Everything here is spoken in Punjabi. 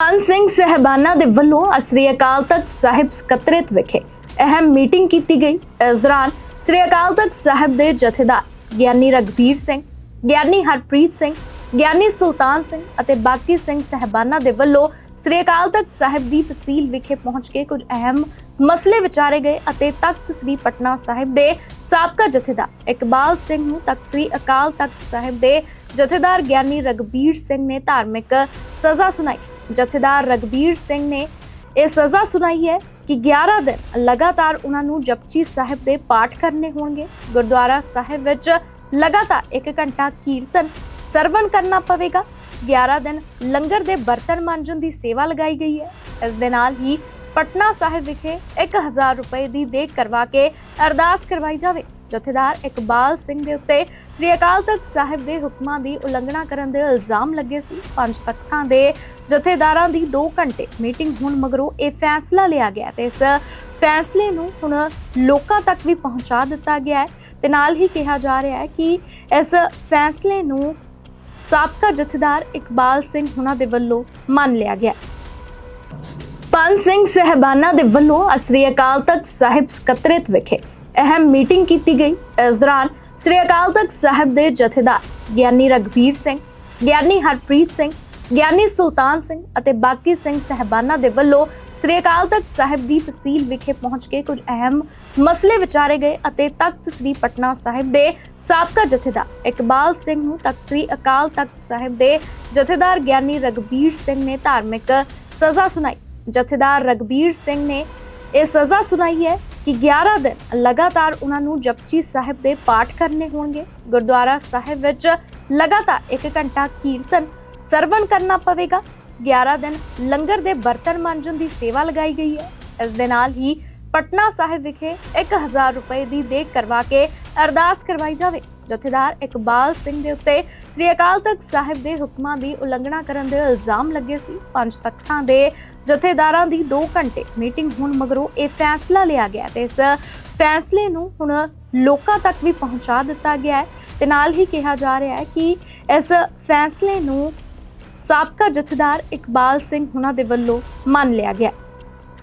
ਪੰਜ ਸਿੰਘ ਸਹਿਬਾਨਾ ਦੇ ਵੱਲੋਂ ਸ੍ਰੀ ਅਕਾਲ ਤਖਤ ਸਾਹਿਬ ਸਕੱਤਰੇਤ ਵਿਖੇ ਅਹਿਮ ਮੀਟਿੰਗ ਕੀਤੀ ਗਈ। ਇਸ ਦੌਰਾਨ ਸ੍ਰੀ ਅਕਾਲ ਤਖਤ ਸਾਹਿਬ ਦੇ ਜਥੇਦਾਰ ਗਿਆਨੀ ਰਗਵੀਰ ਸਿੰਘ, ਗਿਆਨੀ ਹਰਪ੍ਰੀਤ ਸਿੰਘ, ਗਿਆਨੀ ਸੁਲਤਾਨ ਸਿੰਘ ਅਤੇ ਬਾਕੀ ਸਿੰਘ ਸਹਿਬਾਨਾ ਦੇ ਵੱਲੋਂ ਸ੍ਰੀ ਅਕਾਲ ਤਖਤ ਸਾਹਿਬ ਦੀ ਫਸੀਲ ਵਿਖੇ ਪਹੁੰਚ ਕੇ ਕੁਝ ਅਹਿਮ ਮਸਲੇ ਵਿਚਾਰੇ ਗਏ ਅਤੇ ਤਖਤ ਸ੍ਰੀ ਪਟਨਾ ਸਾਹਿਬ ਦੇ ਸਾਬਕਾ ਜਥੇਦਾਰ ਇਕਬਾਲ ਸਿੰਘ ਨੂੰ ਤਖਤ ਸ੍ਰੀ ਅਕਾਲ ਤਖਤ ਸਾਹਿਬ ਦੇ ਜਥੇਦਾਰ ਗਿਆਨੀ ਰਗਬੀਰ ਸਿੰਘ ਨੇ ਧਾਰਮਿਕ ਸਜ਼ਾ ਸੁਣਾਈ। ਜਥੇਦਾਰ ਰਗਬੀਰ ਸਿੰਘ ਨੇ ਇਹ ਸਜ਼ਾ ਸੁਣਾਈ ਹੈ ਕਿ 11 ਦਿਨ ਲਗਾਤਾਰ ਉਹਨਾਂ ਨੂੰ ਜਪਜੀ ਸਾਹਿਬ ਦੇ ਪਾਠ ਕਰਨੇ ਹੋਣਗੇ। ਗੁਰਦੁਆਰਾ ਸਾਹਿਬ ਵਿੱਚ ਲਗਾਤਾਰ 1 ਘੰਟਾ ਕੀਰਤਨ ਸਰਵਣ ਕਰਨਾ ਪਵੇਗਾ। 11 ਦਿਨ ਲੰਗਰ ਦੇ ਬਰਤਨ ਮਾਂਜਣ ਦੀ ਸੇਵਾ ਲਗਾਈ ਗਈ ਹੈ। ਇਸ ਦੇ ਨਾਲ ਹੀ ਪਟਨਾ ਸਾਹਿਬ ਵਿਖੇ 1000 ਰੁਪਏ ਦੀ ਦੇਖ ਕਰਵਾ ਕੇ ਅਰਦਾਸ ਕਰਵਾਈ ਜਾਵੇ। ਜਥੇਦਾਰ ਇਕਬਾਲ ਸਿੰਘ ਦੇ ਉੱਤੇ ਸ੍ਰੀ ਅਕਾਲ ਤਖਤ ਸਾਹਿਬ ਦੇ ਹੁਕਮਾਂ ਦੀ ਉਲੰਘਣਾ ਕਰਨ ਦੇ ਇਲਜ਼ਾਮ ਲੱਗੇ ਸੀ। ਪੰਜ ਤਖਤਾਂ ਦੇ ਜਥੇਦਾਰਾਂ ਦੀ 2 ਘੰਟੇ ਮੀਟਿੰਗ ਹੋਣ ਮਗਰੋਂ ਇਹ ਫੈਸਲਾ ਲਿਆ ਗਿਆ ਤੇ ਇਸ ਫੈਸਲੇ ਨੂੰ ਹੁਣ ਲੋਕਾਂ ਤੱਕ ਵੀ ਪਹੁੰਚਾ ਦਿੱਤਾ ਗਿਆ ਹੈ ਤੇ ਨਾਲ ਹੀ ਕਿਹਾ ਜਾ ਰਿਹਾ ਹੈ ਕਿ ਇਸ ਫੈਸਲੇ ਨੂੰ ਸਾਬਕਾ ਜਥੇਦਾਰ ਇਕਬਾਲ ਸਿੰਘ ਹੁਣਾਂ ਦੇ ਵੱਲੋਂ ਮੰਨ ਲਿਆ ਗਿਆ ਪੰਜ ਸਿੰਘ ਸਹਿਬਾਨਾ ਦੇ ਵੱਲੋਂ ਅਸਰੀ ਅਕਾਲ ਤਖਤ ਸਾਹਿਬ ਸਕੱਤਰੇਤ ਵਿਖੇ ਅਹਿਮ ਮੀਟਿੰਗ ਕੀਤੀ ਗਈ। ਇਸ ਦੌਰਾਨ ਸ੍ਰੀ ਅਕਾਲ ਤਖਤ ਸਾਹਿਬ ਦੇ ਜਥੇਦਾਰ ਗਿਆਨੀ ਰਗਵੀਰ ਸਿੰਘ, ਗਿਆਨੀ ਹਰਪ੍ਰੀਤ ਸਿੰਘ, ਗਿਆਨੀ ਸੁਲਤਾਨ ਸਿੰਘ ਅਤੇ ਬਾਕੀ ਸਿੰਘ ਸਹਿਬਾਨਾ ਦੇ ਵੱਲੋਂ ਸ੍ਰੀ ਅਕਾਲ ਤਖਤ ਸਾਹਿਬ ਦੀ ਫਸੀਲ ਵਿਖੇ ਪਹੁੰਚ ਕੇ ਕੁਝ ਅਹਿਮ ਮਸਲੇ ਵਿਚਾਰੇ ਗਏ ਅਤੇ ਤਖਤ ਸ੍ਰੀ ਪਟਨਾ ਸਾਹਿਬ ਦੇ ਸਾਬਕਾ ਜਥੇਦਾਰ ਇਕਬਾਲ ਸਿੰਘ ਨੂੰ ਤਖਤ ਸ੍ਰੀ ਅਕਾਲ ਤਖਤ ਸਾਹਿਬ ਦੇ ਜਥੇਦਾਰ ਗਿਆਨੀ ਰਗਬੀਰ ਸਿੰਘ ਨੇ ਧਾਰਮਿਕ ਸਜ਼ਾ ਸੁਣਾਈ। ਜਥੇਦਾਰ ਰਗਬੀਰ ਸਿੰਘ ਨੇ ਇਹ ਸਜ਼ਾ ਸੁਣਾਈ ਹੈ ਕਿ 11 ਦਿਨ ਲਗਾਤਾਰ ਉਹਨਾਂ ਨੂੰ ਜਪਜੀ ਸਾਹਿਬ ਦੇ ਪਾਠ ਕਰਨੇ ਹੋਣਗੇ। ਗੁਰਦੁਆਰਾ ਸਾਹਿਬ ਵਿੱਚ ਲਗਾਤਾਰ 1 ਘੰਟਾ ਕੀਰਤਨ ਸਰਵਣ ਕਰਨਾ ਪਵੇਗਾ। 11 ਦਿਨ ਲੰਗਰ ਦੇ ਬਰਤਨ ਮਾਂਜਣ ਦੀ ਸੇਵਾ ਲਗਾਈ ਗਈ ਹੈ। ਇਸ ਦੇ ਨਾਲ ਹੀ ਪਟਨਾ ਸਾਹਿਬ ਵਿਖੇ 1000 ਰੁਪਏ ਦੀ ਦੇਖ ਕਰਵਾ ਕੇ ਅਰਦਾਸ ਕਰਵਾਈ ਜਾਵੇ। ਜਥੇਦਾਰ ਇਕਬਾਲ ਸਿੰਘ ਦੇ ਉੱਤੇ ਸ੍ਰੀ ਅਕਾਲ ਤਖਤ ਸਾਹਿਬ ਦੇ ਹੁਕਮਾਂ ਦੀ ਉਲੰਘਣਾ ਕਰਨ ਦੇ ਇਲਜ਼ਾਮ ਲੱਗੇ ਸੀ। ਪੰਜ ਤਖਤਾਂ ਦੇ ਜਥੇਦਾਰਾਂ ਦੀ 2 ਘੰਟੇ ਮੀਟਿੰਗ ਹੋਣ ਮਗਰੋਂ ਇਹ ਫੈਸਲਾ ਲਿਆ ਗਿਆ ਤੇ ਇਸ ਫੈਸਲੇ ਨੂੰ ਹੁਣ ਲੋਕਾਂ ਤੱਕ ਵੀ ਪਹੁੰਚਾ ਦਿੱਤਾ ਗਿਆ ਹੈ ਤੇ ਨਾਲ ਹੀ ਕਿਹਾ ਜਾ ਰਿਹਾ ਹੈ ਕਿ ਇਸ ਫੈਸਲੇ ਨੂੰ ਸਾਬਕਾ ਜਥੇਦਾਰ ਇਕਬਾਲ ਸਿੰਘ ਹੁਣਾਂ ਦੇ ਵੱਲੋਂ ਮੰਨ ਲਿਆ ਗਿਆ